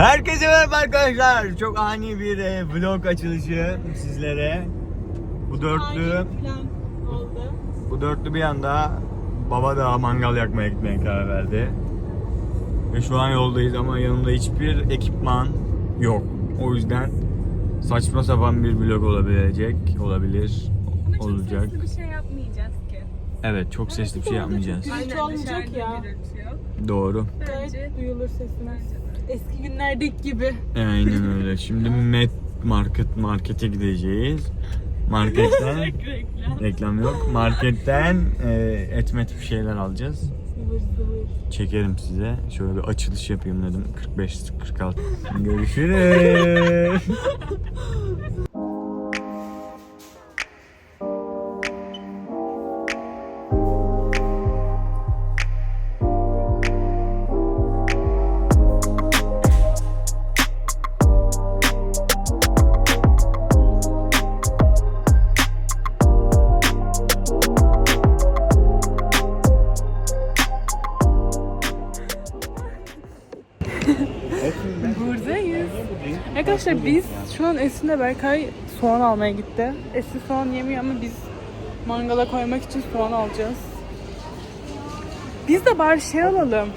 Herkese merhaba arkadaşlar. Çok ani bir e, vlog açılışı sizlere. Bu dörtlü, oldu. bu dörtlü bir anda baba da mangal yakmaya gitmeye karar verdi. Ve şu an yoldayız ama yanımda hiçbir ekipman yok. O yüzden saçma sapan bir vlog olabilecek, olabilir, Ama çok olacak. sesli bir şey yapmayacağız ki. Evet, çok sesli bir şey yapmayacağız. Gürültü olmayacak dışarıda ya. Doğru. Bence Gayet duyulur sesler. Eski günlerdeki gibi. Aynen öyle. Şimdi Met Market markete gideceğiz. Marketten Reklam. reklam yok. Marketten e, etmet bir şeyler alacağız. Çekerim size. Şöyle bir açılış yapayım dedim. 45 46. Görüşürüz. Buradayız. Arkadaşlar biz şu an Esin'le Berkay soğan almaya gitti. Esin soğan yemiyor ama biz mangala koymak için soğan alacağız. Biz de bari şey alalım.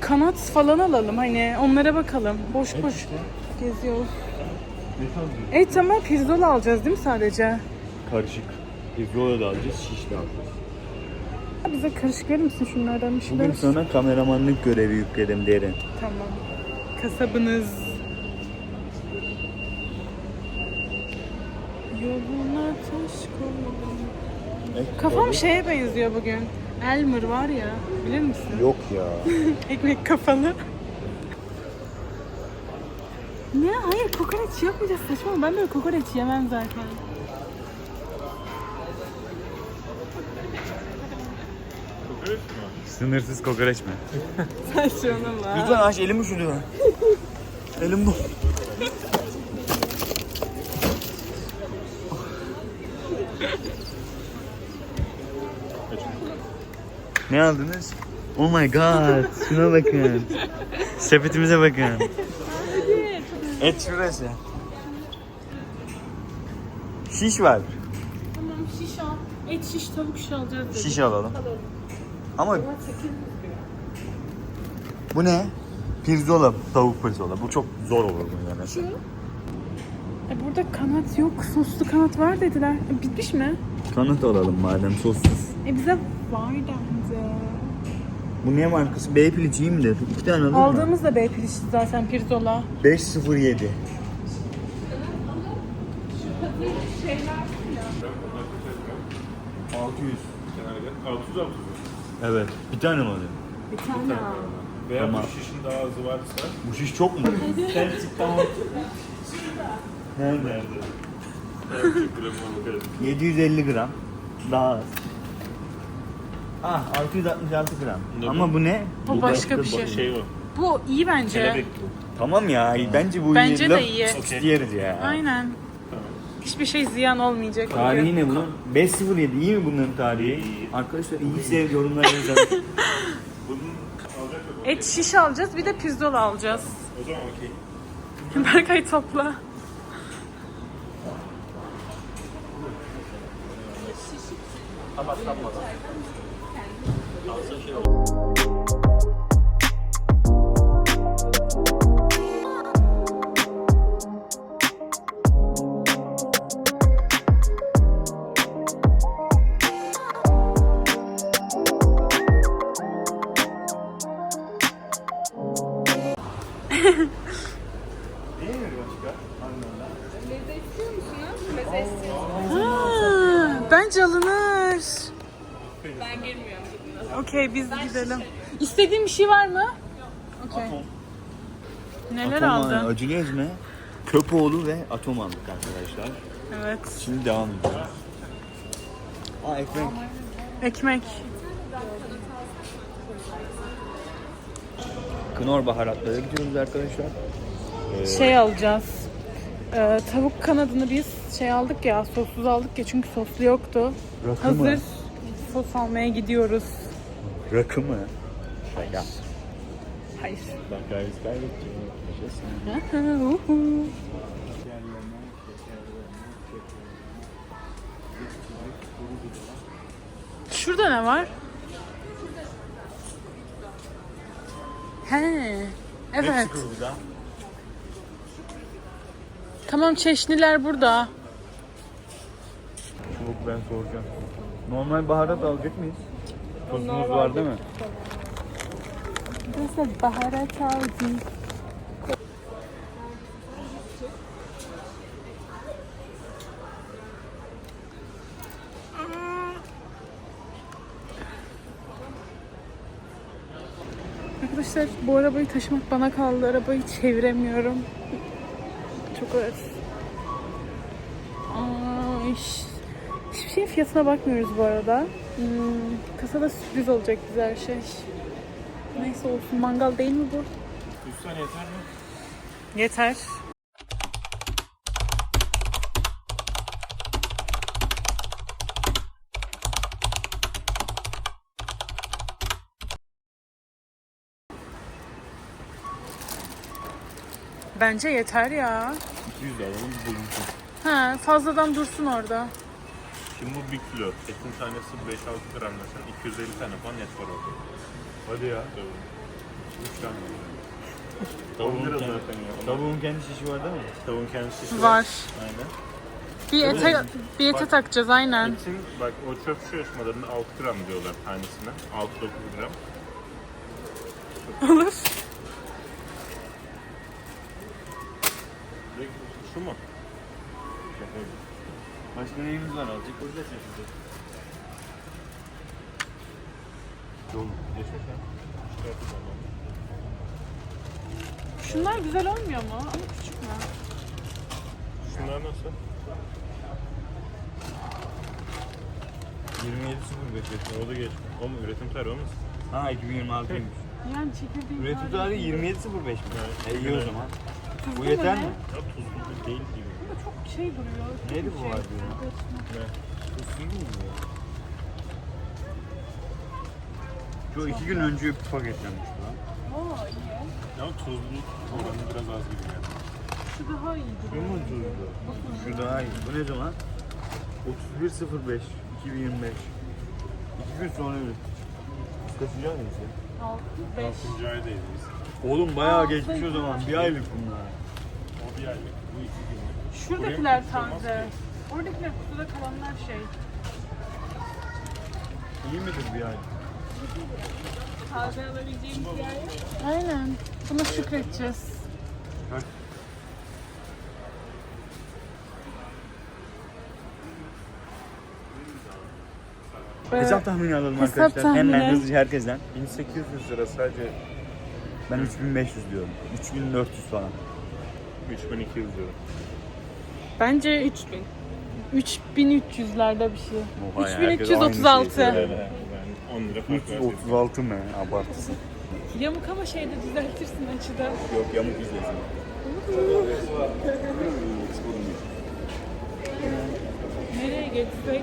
Kanat falan alalım hani onlara bakalım. Boş boş geziyoruz. Evet ama pirzola alacağız değil mi sadece? Karışık. Pirzola da alacağız, şiş de alacağız. Bize karışık verir misin şunlardan bir şeyler? Bugün sana kameramanlık görevi yükledim derin. Tamam. Kasabınız. Yoluna taş koydum. Kafam şeye benziyor bugün. Elmer var ya, bilir misin? Yok ya. Ekmek kafalı. Ne? Hayır kokoreç yapmayacağız saçma. Ben böyle kokoreç yemem zaten. Sınırsız kokoreç mi? Saçmalama. Lütfen aç elimi şuraya. Elim bu. Ne aldınız? Oh my god. Şuna bakın. Sepetimize bakın. Et şurası. Şiş var. Tamam şiş al. Et şiş tavuk şiş alacağız dedik. Şiş alalım. Ama bu ne? Pirzola, tavuk pirzola. Bu çok zor olur bu yani. E burada kanat yok. Soslu kanat var dediler. E, bitmiş mi? Kanat alalım madem sossuz. E bize var dendi. Bu ne markası? B piliç iyi midir? İki tane alalım mı? Aldığımız da B pilişti zaten pirzola. 507. Evet. Bir tane mi alayım? Bir tane al. Veya Tamam. bu şişin daha azı varsa Bu şiş çok mu? Sen çık tamam. Nerede? 750 gram. Daha az. Ah 666 gram. Ne bu? Ama bu ne? Bu başka bir şey. şey o. Bu iyi bence. Kelebek bu. Tamam ya bence bu Bence iyi. de iyi. Okey. Yeriz ya. Aynen. Hiçbir şey ziyan olmayacak. Tarihi ne bunun? 507 iyi mi bunların tarihi? Arkadaşlar iyiyse yorumlara yazın. Et şiş alacağız bir de pirzola alacağız. O zaman okey. Berkay topla. Ha, Okey biz gidelim. İstediğin bir şey var mı? Okey. Neler Atom aldın? Acılıyoruz mu? Köpoğlu ve atom aldık arkadaşlar. Evet. Şimdi devam ediyoruz. Aa ekmek. Ekmek. Knorr baharatlara gidiyoruz arkadaşlar. Şey alacağız. Ee, tavuk kanadını biz şey aldık ya sossuz aldık ya çünkü soslu yoktu. Rakı mı? Hazır sos almaya gidiyoruz. Rakı mı? Şaka. Hayır. Uhu. Şurada ne var? He. Evet. Tamam çeşniler burada. Çubuk ben soracağım. Normal baharat alacak mıyız? Tuzumuz var değil mi? Burası baharat aldım. Arkadaşlar bu arabayı taşımak bana kaldı. Arabayı çeviremiyorum. Çok ağır. Hiçbir şeyin fiyatına bakmıyoruz bu arada. Hmm, kasada sürpriz olacak güzel şey. Neyse olsun. Mangal değil mi bu? 3 tane yeter mi? Yeter. Bence yeter ya. 200 de alalım bulunsun. Ha, fazladan dursun orada. Şimdi bu 1 kilo. Etin tanesi 5-6 gram mesela. 250 tane falan et var orada. Hadi ya. Tavuğun. 3 tane. Tavuğun kendi- zaten ya. Tavuğun kendi şişi var değil mi? Tavuğun kendi şişi Var. Aynen. Bir ete, bir ete Bak. takacağız aynen. Etin bak o çöp şiş yarışmalarında 6 gram diyorlar tanesine. 6-9 gram. Olur. Şu mu? Başka neyimiz var alacak? Burada ha. Çıkartacağım onu. Şunlar güzel olmuyor mu? Ama küçük mü? Şunlar nasıl? 27.05 O da geç. O mu? Üretim tarihi olmasın? Ha 2026'ymış. Yani çekirdeği Üretim tarihi 27.05 mi? Evet. E iyi o zaman. Bu yeter mi? Ya tuzlu değil çok şey duruyor. çok Neydi bu şey. harbi ya? Tuzsuz mu bu? Şu iki gün önce bir paketlenmiş bu lan. Aa iyi. Ya tuzlu oranı biraz az gibi yani. Şu daha iyi Şu duruyor. mu tuzlu? Şu daha iyi. Bu ne zaman? 31.05 2025. İki gün sonra ürettik. Kaçıncı ayındayız ya? 6, 5. 6. aydayız biz. Oğlum bayağı geçmiş o gün. zaman. Bir aylık bunlar. O bir aylık. Bu iki günlük. Şuradakiler taze. ki. Oradakiler kutuda kalanlar şey. İyi midir bir aylık? Taze alabileceğimiz bir yer yok. Aynen. Buna şükredeceğiz. Kaç? Hesap tahmini alalım Hesap arkadaşlar. tahmini. Hemen hızlıca herkesten. 1800 lira sadece Ben 3500 diyorum. 3400 falan. 3200 lira. Bence 3000. 3300'lerde bir şey. Oha ya, herkes aynı 3336. şeyi Evet. söylüyor. Ben 10 lira fark verdim. 336 mı? Abartısın. Yamuk ama şeyde düzeltirsin açıda. Yok yamuk izlesin. Nereye geçsek?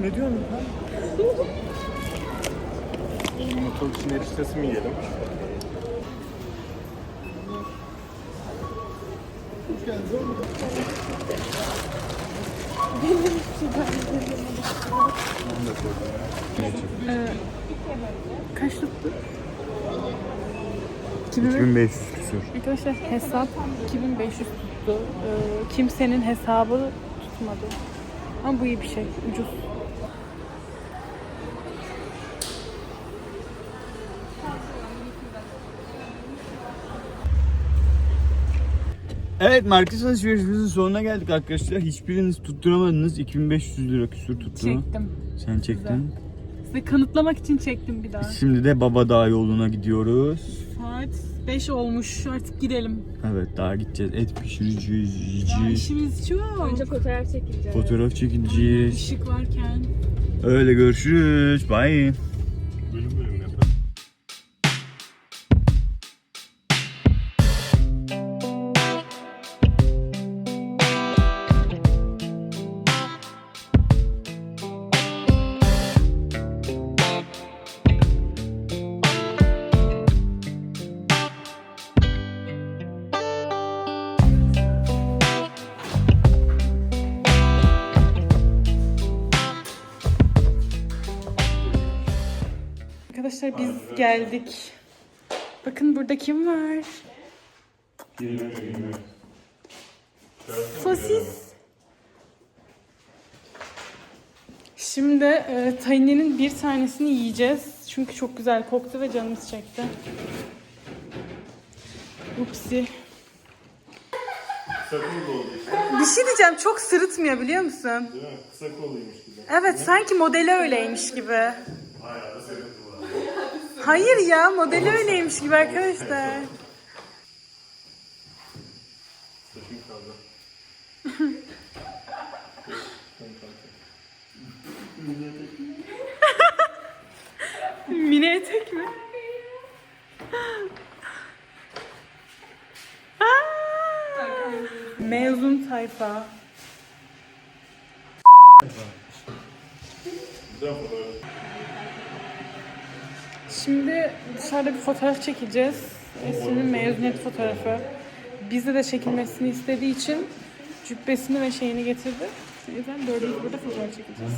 Ne diyorsun lan? Yumurtalı için eriştesi mi yiyelim? Kaç tuttu? 2500. 2500 küsür. Arkadaşlar hesap 2500 tuttu. Ee, kimsenin hesabı tutmadı. Ama bu iyi bir şey. Ucuz. Evet market alışverişimizin sonuna geldik arkadaşlar. Hiçbiriniz tutturamadınız. 2500 lira küsür tuttu. Çektim. Sen çektin. Size kanıtlamak için çektim bir daha. Şimdi de Baba Dağ yoluna gidiyoruz. Saat 5 olmuş. Artık gidelim. Evet daha gideceğiz. Et pişireceğiz, yiyeceğiz. işimiz çok. Önce fotoğraf çekileceğiz. Fotoğraf çekileceğiz. Işık varken. Öyle görüşürüz. Bye. Geldik. Bakın burada kim var? Sosis. Şimdi e, tahininin bir tanesini yiyeceğiz. Çünkü çok güzel koktu ve canımız çekti. Upsi. Kısa kol oldu işte. Bir şey diyeceğim çok sırıtmıyor biliyor musun? Değil mi? Kısa koluymuş gibi. Evet sanki modeli öyleymiş gibi. Bayağı da. Hayır ya modeli öyleymiş gibi arkadaşlar. Saçım kaldı. Mini etek mi? Aa! Mezun tayfa. Güzel fotoğraf. Şimdi dışarıda bir fotoğraf çekeceğiz. Esin'in mezuniyet fotoğrafı. Bize de çekilmesini istediği için cübbesini ve şeyini getirdi. O yüzden dördümüz burada fotoğraf çekeceğiz.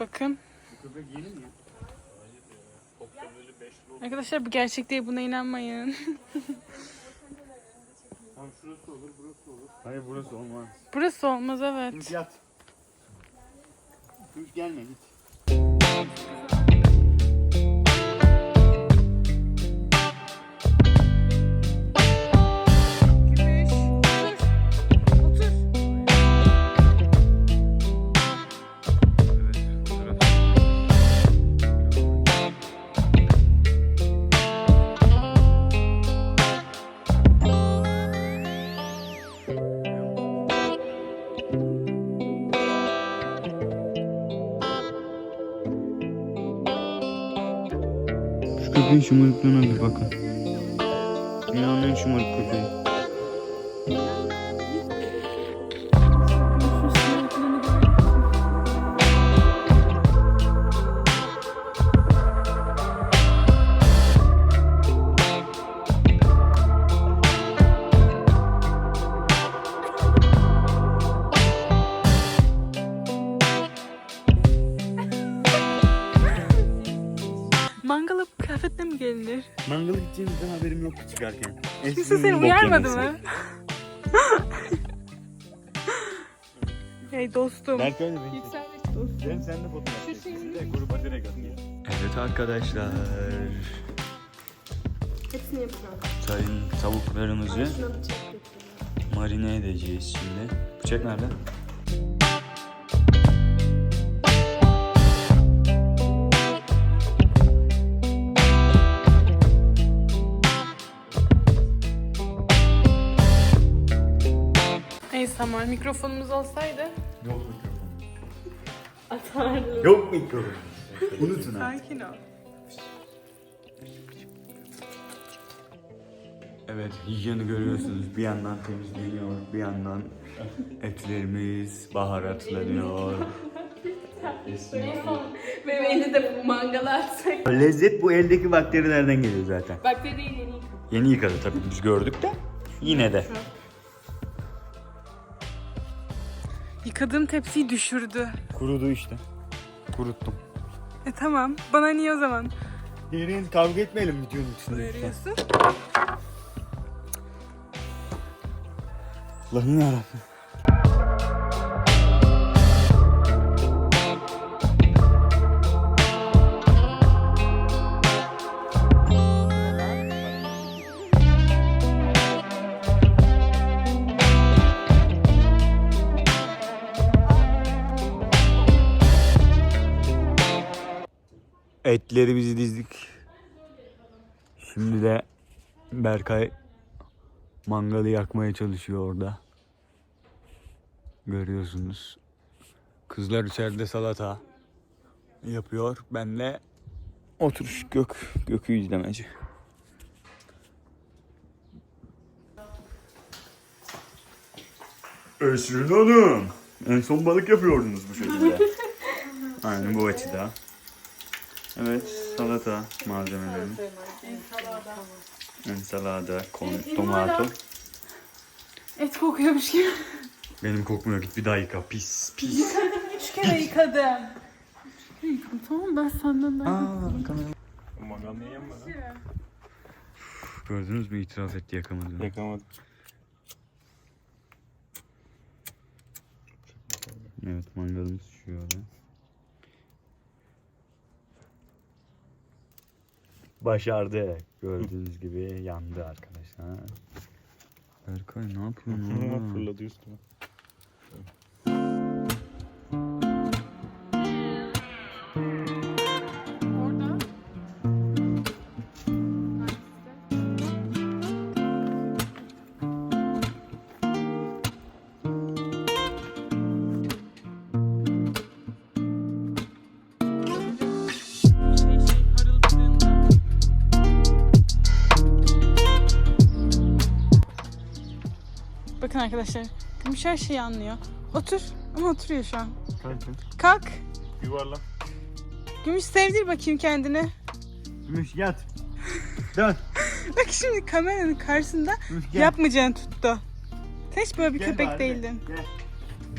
Bakın. Arkadaşlar bu gerçek değil buna inanmayın. Tamam şurası olur, burası olur. Hayır burası olmaz. Burası olmaz evet. Yat. Hiç gelme git. Şımarıklığına bir bakın. Dünyanın en şımarık köpeği. Çıkarken. Kimse seni uyarmadı mı? hey dostum. Berk öyle beni Yükseldik dostum. Ben sen de fotoğraf şeyi- Bir de gruba direkt atayım. Evet arkadaşlar. Hepsini yapacağım. Sayın tavuklarımızı marine edeceğiz şimdi. Bıçak nerede? Ama mikrofonumuz olsaydı. Yok mikrofon. Atarlı. Yok mikrofon. Unutun ha. Sakin ol. Evet hijyeni görüyorsunuz. Bir yandan temizleniyor, bir yandan etlerimiz baharatlanıyor. Bebeğini de mangala atsak. Lezzet bu eldeki bakterilerden geliyor zaten. Bakteri değil. Yeni yıkadı tabii biz gördük de. Yine de. Yıkadığım tepsiyi düşürdü. Kurudu işte. Kuruttum. E tamam. Bana niye o zaman? Derin kavga etmeyelim videonun içinde. Veriyorsun. Allah'ım yarabbim. Etlerimizi dizdik. Şimdi de Berkay mangalı yakmaya çalışıyor orada. Görüyorsunuz. Kızlar içeride salata yapıyor. Ben de oturuş gök gökü izlemeci. Esrin Hanım. En son balık yapıyordunuz bu şekilde. Aynen bu açıda. Evet salata malzemeleri. Ensalada, con, tomato. Et kokuyormuş gibi. Benim kokmuyor git bir daha yıka pis pis. Üç kere yıkadım. Üç kere yıkadım tamam ben senden daha niye yanmadı? Gördünüz mü itiraf etti yakamadığını. Yakamadım. Evet mangalımız şöyle. Başardı. Gördüğünüz gibi yandı arkadaşlar. Berkay ne yapıyorsun oğlum? Fırladı üstüme. Arkadaşlar, Gümüş her şeyi anlıyor. Otur ama oturuyor şu an. Kalk. Yuvarlan. Gümüş sevdir bakayım kendini. Gümüş yat. Dön. Bak şimdi kameranın karşısında Gümüş gel. yapmayacağını tuttu. Sen hiç böyle bir Gel köpek bari. değildin. Gel.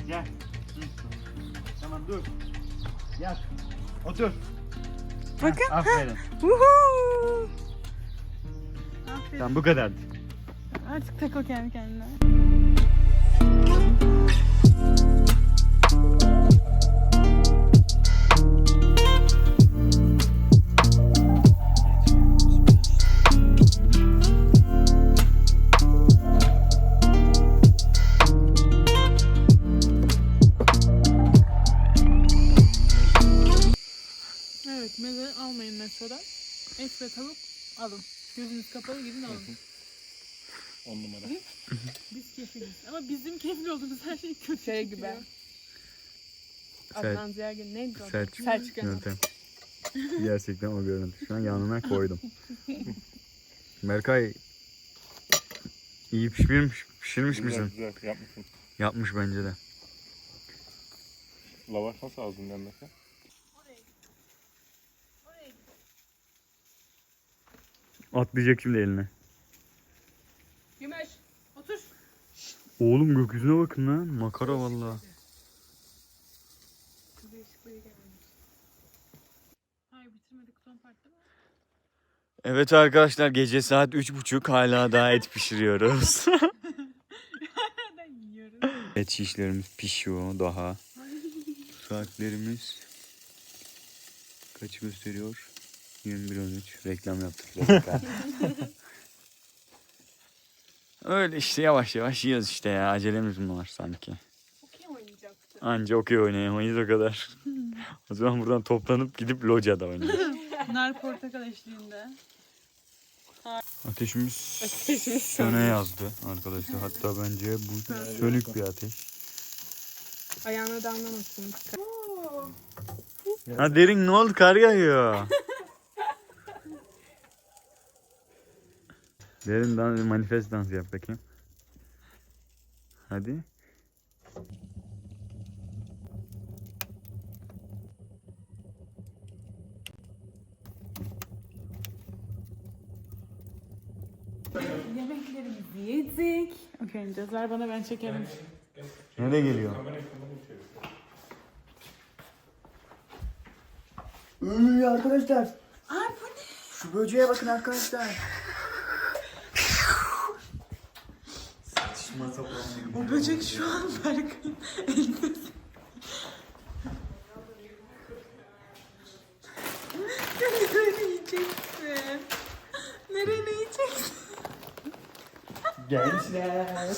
Gel. Hı. Tamam dur. Yat. Otur. Bakın. Heh, aferin. Woohoo! Aferin. Tamam bu kadar. Artık takıl kendi kendine. Meze almayın mesela. Et ve tavuk alın. Gözünüz kapalı gidin alın. 10 numara. Biz kefiliz. Ama bizim kefil olduğumuz her şey kötü Şey çıkıyor. gibi. Adnan Ziyagin neydi o? Selçuk. Selçuk Yöntem. Yöntem. Gerçekten o görüntü. Şu an yanına koydum. Berkay iyi pişirmiş, pişirmiş Güzel misin? güzel yapmışsın. Yapmış bence de. Lavaş nasıl ağzından mesela? Atlayacak şimdi eline. Gümeş, otur. Oğlum gökyüzüne bakın lan. Makara valla. Hayır bitirmedik son partta mı? Evet arkadaşlar gece saat üç buçuk hala daha et pişiriyoruz. Et şişlerimiz pişiyor daha. Saatlerimiz kaç gösteriyor? 21.13 reklam yaptık. Öyle işte yavaş yavaş yiyoruz işte ya acelemiz mi var sanki? Okey oynayacaktı. Anca okey oynayamayız o kadar. o zaman buradan toplanıp gidip locada oynayacağız. Nar portakal eşliğinde. Ateşimiz Ateşimiz söne yazdı arkadaşlar. Hatta bence bu sönük bir ateş. Ayağına damlamasın. Ha derin ne oldu kar yağıyor. derin dans, manifest dans yap bakayım. Hadi. Yemeklerimizi yedik. Okey Cezar bana ben çekerim. Nereye geliyor? Iıı arkadaşlar. Ay bu ne? Şu böceğe bakın arkadaşlar. O böcek şu an Berkay'ın elinde. Nereye yiyeceksin? Nereye yiyeceksin? Gençler.